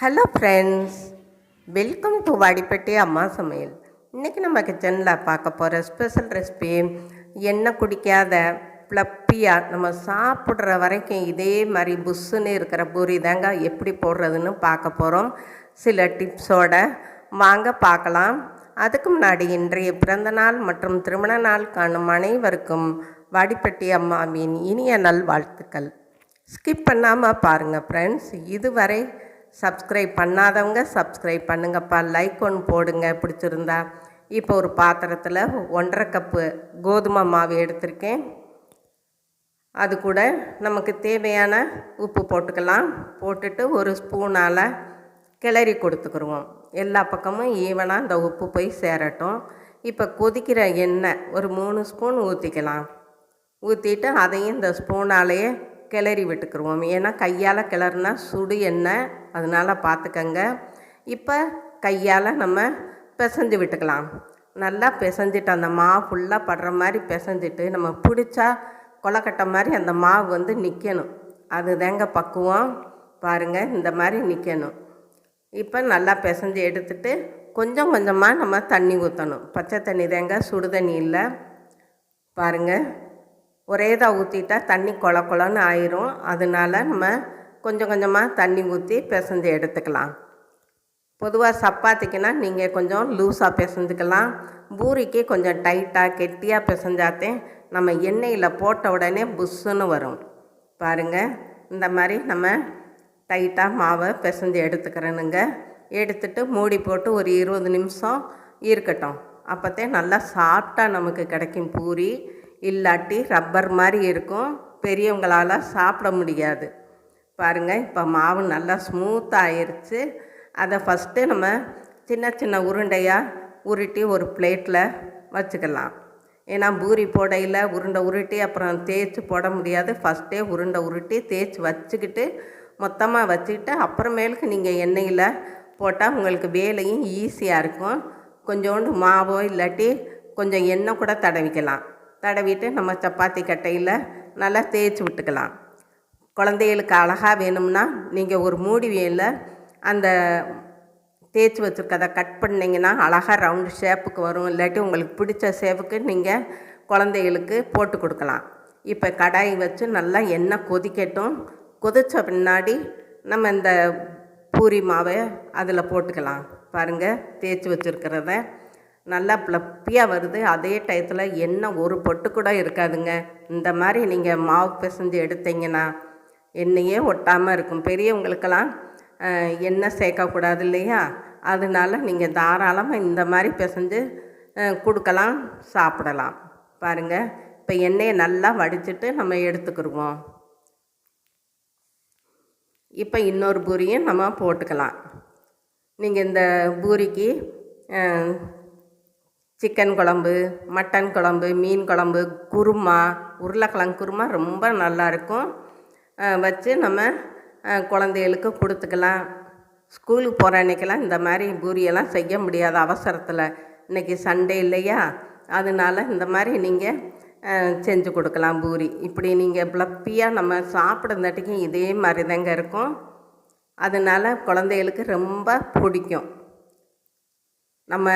Hello friends welcome to Vadipatti Amma Samayal இன்றைக்கி நம்ம கிச்சனில் பார்க்க போகிற ஸ்பெஷல் ரெசிபி எண்ணெய் குடிக்காத ப்ளப்பியாக நம்ம சாப்பிட்ற வரைக்கும் இதே மாதிரி புஷ்ஷுன்னு இருக்கிற பூரி தாங்க எப்படி போடுறதுன்னு பார்க்க போகிறோம் சில டிப்ஸோட வாங்க பார்க்கலாம். அதுக்கு முன்னாடி இன்றைய பிறந்தநாள் மற்றும் திருமண நாள் காணும் அனைவருக்கும் வாடிப்பட்டி அம்மாவின் இனிய நல்வாழ்த்துக்கள். ஸ்கிப் பண்ணாமல் பாருங்கள் ஃப்ரெண்ட்ஸ் இதுவரை சப்ஸ்கிரைப் பண்ணாதவங்க சப்ஸ்கிரைப் பண்ணுங்கப்பா. லைக் ஒன்று போடுங்க பிடிச்சிருந்தா. இப்போ ஒரு பாத்திரத்தில் ஒன்றரை கப்பு கோதுமை மாவு எடுத்திருக்கேன். அது கூட நமக்கு தேவையான உப்பு போட்டுக்கலாம். போட்டுட்டு ஒரு ஸ்பூனால் கிளறி கொடுத்துக்குருவோம். எல்லா பக்கமும் ஈவனாக அந்த உப்பு போய் சேரட்டும். இப்போ கொதிக்கிற எண்ணெய் ஒரு மூணு ஸ்பூன் ஊற்றிக்கலாம் ஊற்றிட்டு அதையும் இந்த ஸ்பூனாலேயே கிளறி விட்டுக்குருவோம். ஏன்னா கையால் கிளறுனா சுடு எண்ணெய் அதனால் பார்த்துக்கங்க. இப்போ கையால் நம்ம பிசைஞ்சு விட்டுக்கலாம். நல்லா பிசைஞ்சிட்டு அந்த மாவு ஃபுல்லாக படுற மாதிரி பிசைஞ்சிட்டு நம்ம பிடிச்சா கொலக்கட்டை மாதிரி அந்த மாவு வந்து நிற்கணும் அது தாங்க பக்குவம். பாருங்கள் இந்த மாதிரி நிற்கணும் இப்போ நல்லா பிசைஞ்சு எடுத்துட்டு கொஞ்சம் கொஞ்சமாக நம்ம தண்ணி ஊற்றணும் பச்சை தண்ணி தாங்க சுடு தண்ணி இல்லை. பாருங்கள் ஒரே தான் ஊற்றிட்டா தண்ணி கொல கொலன்னு ஆயிரும். அதனால நம்ம கொஞ்சம் கொஞ்சமாக தண்ணி ஊற்றி பிசைஞ்சு எடுத்துக்கலாம். பொதுவாக சப்பாத்திக்குன்னா நீங்கள் கொஞ்சம் லூஸாக பிசைஞ்சுக்கலாம். பூரிக்கு கொஞ்சம் டைட்டாக கெட்டியாக பிசைஞ்சாத்தே நம்ம எண்ணெயில் போட்ட உடனே புஷ்ஷுன்னு வரும். பாருங்கள் இந்த மாதிரி நம்ம டைட்டாக மாவை பிசைஞ்சு எடுத்துக்கிறேனுங்க. எடுத்துட்டு மூடி போட்டு ஒரு இருபது நிமிஷம் இருக்கட்டும். அப்போத்தே நல்லா சாஃப்டாக நமக்கு கிடைக்கும் பூரி. இல்லாட்டி ரப்பர் மாதிரி இருக்கும். பெரியவங்களால் சாப்பிட முடியாது. பாருங்கள் இப்போ மாவு நல்லா ஸ்மூத்தாக ஆயிடுச்சு அதை ஃபஸ்ட்டு நம்ம சின்ன சின்ன உருண்டையாக உருட்டி ஒரு பிளேட்டில் வச்சுக்கலாம். ஏன்னா பூரி போடையில் உருண்டை உருட்டி அப்புறம் தேய்ச்சி போட முடியாது. ஃபஸ்ட்டே உருண்டை உருட்டி தேய்ச்சி வச்சுக்கிட்டு மொத்தமாக வச்சுக்கிட்டு அப்புறமேலுக்கு நீங்கள் எண்ணெயில் போட்டால் உங்களுக்கு வேலையும் ஈஸியாக இருக்கும். கொஞ்சோண்டு மாவோ இல்லாட்டி கொஞ்சம் எண்ணெய் கூட தடவிக்கலாம். தடவிட்டு நம்ம சப்பாத்தி கட்டையில் நல்லா தேய்ச்சி விட்டுக்கலாம். குழந்தைகளுக்கு அழகாக வேணும்னா நீங்கள் ஒரு மூடி வேல அந்த தேய்ச்சி வச்சுருக்கதை கட் பண்ணிங்கன்னா அழகாக ரவுண்டு ஷேப்புக்கு வரும். இல்லாட்டி உங்களுக்கு பிடிச்ச ஷேப்புக்கு நீங்கள் குழந்தைகளுக்கு போட்டு கொடுக்கலாம். இப்போ கடாய் வச்சு நல்லா எண்ணெய் கொதிக்கட்டும். கொதித்த பின்னாடி நம்ம இந்த பூரி மாவை அதில் போட்டுக்கலாம். பாருங்கள் தேய்ச்சி வச்சுருக்கிறத. நல்லா ப்ளப்பியாக வருது. அதே டயத்தில் எண்ணெய் ஒரு பொட்டு கூட இருக்காதுங்க. இந்த மாதிரி நீங்கள் மாவு பிசைஞ்சு எடுத்தீங்கன்னா எண்ணெயே ஒட்டாமல் இருக்கும். பெரியவங்களுக்கெல்லாம் எண்ணெய் சேர்க்கக்கூடாது இல்லையா? அதனால நீங்கள் தாராளமாக இந்த மாதிரி பிசைஞ்சு கொடுக்கலாம் சாப்பிடலாம். பாருங்கள் இப்போ எண்ணெயை நல்லா வடிச்சிட்டு நம்ம எடுத்துக்கிடுவோம் இப்போ இன்னொரு பூரியும் நம்ம போட்டுக்கலாம். நீங்கள் இந்த பூரிக்கு சிக்கன் குழம்பு மட்டன் குழம்பு மீன் குழம்பு குருமா உருளைக்கிழங்கு குருமா ரொம்ப நல்லாயிருக்கும் வச்சு நம்ம குழந்தைகளுக்கு கொடுத்துக்கலாம். ஸ்கூலுக்கு போகிற அன்றைக்கெல்லாம் இந்த மாதிரி பூரியெல்லாம் செய்ய முடியாது அவசரத்தில். இன்றைக்கி சண்டே இல்லையா? அதனால் இந்த மாதிரி நீங்கள் செஞ்சு கொடுக்கலாம் பூரி. இப்படி நீங்கள் ப்ளப்பியாக நம்ம சாப்பிட்றதாட்டிக்கும் இதே மாதிரி தாங்க இருக்கும். அதனால் குழந்தைகளுக்கு ரொம்ப பிடிக்கும். நம்ம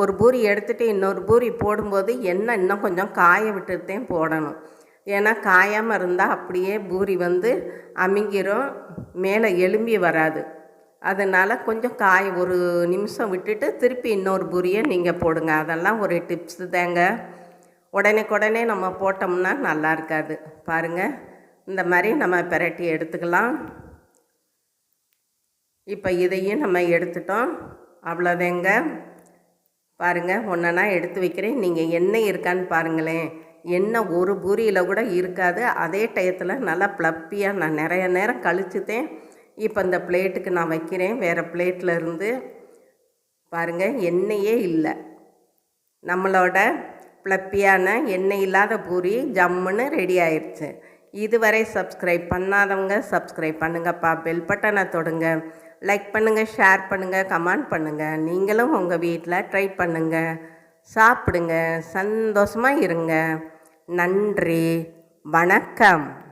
ஒரு பூரி எடுத்துகிட்டு இன்னொரு பூரி போடும்போது எண்ணெய் இன்னும் கொஞ்சம் காய விட்டுதான் போடணும். ஏன்னா காயாமல் இருந்தால் அப்படியே பூரி வந்து அமுங்கிரும் மேலே எலும்பி வராது. அதனால் கொஞ்சம் காய் ஒரு நிமிஷம் விட்டுட்டு திருப்பி இன்னொரு பூரியை நீங்கள் போடுங்க. அதெல்லாம் ஒரு டிப்ஸு தாங்க. உடனே நம்ம போட்டோம்னா நல்லா இருக்காது. பாருங்கள் இந்த மாதிரி நம்ம பெரட்டி எடுத்துக்கலாம். இப்போ இதையும் நம்ம எடுத்துட்டோம். அவ்வளோதேங்க. பாருங்கள் ஒன்றா எடுத்து வைக்கிறேன். நீங்கள் எண்ணெய் இருக்கான்னு பாருங்களேன். எண்ணெய் ஒரு பூரியில் கூட இருக்காது. அதே டயத்தில் நல்லா ப்ளப்பியாக நான் நிறைய நேரம் கழிச்சுத்தேன் இப்போ இந்த பிளேட்டுக்கு நான் வைக்கிறேன். வேறு பிளேட்டில் இருந்து பாருங்கள் எண்ணெயே இல்லை. நம்மளோட ப்ளப்பியான எண்ணெய் இல்லாத பூரி ஜம்முன்னு ரெடி ஆயிடுச்சு இதுவரை சப்ஸ்கிரைப் பண்ணாதவங்க சப்ஸ்கிரைப் பண்ணுங்கப்பா. பெல் பட்டனை தொடுங்க. லைக் பண்ணுங்கள் ஷேர் பண்ணுங்கள் கமெண்ட் பண்ணுங்கள் நீங்களும் உங்கள் வீட்டில் ட்ரை பண்ணுங்கள் சாப்பிடுங்க. சந்தோஷமாக இருங்க. நன்றி. வணக்கம்.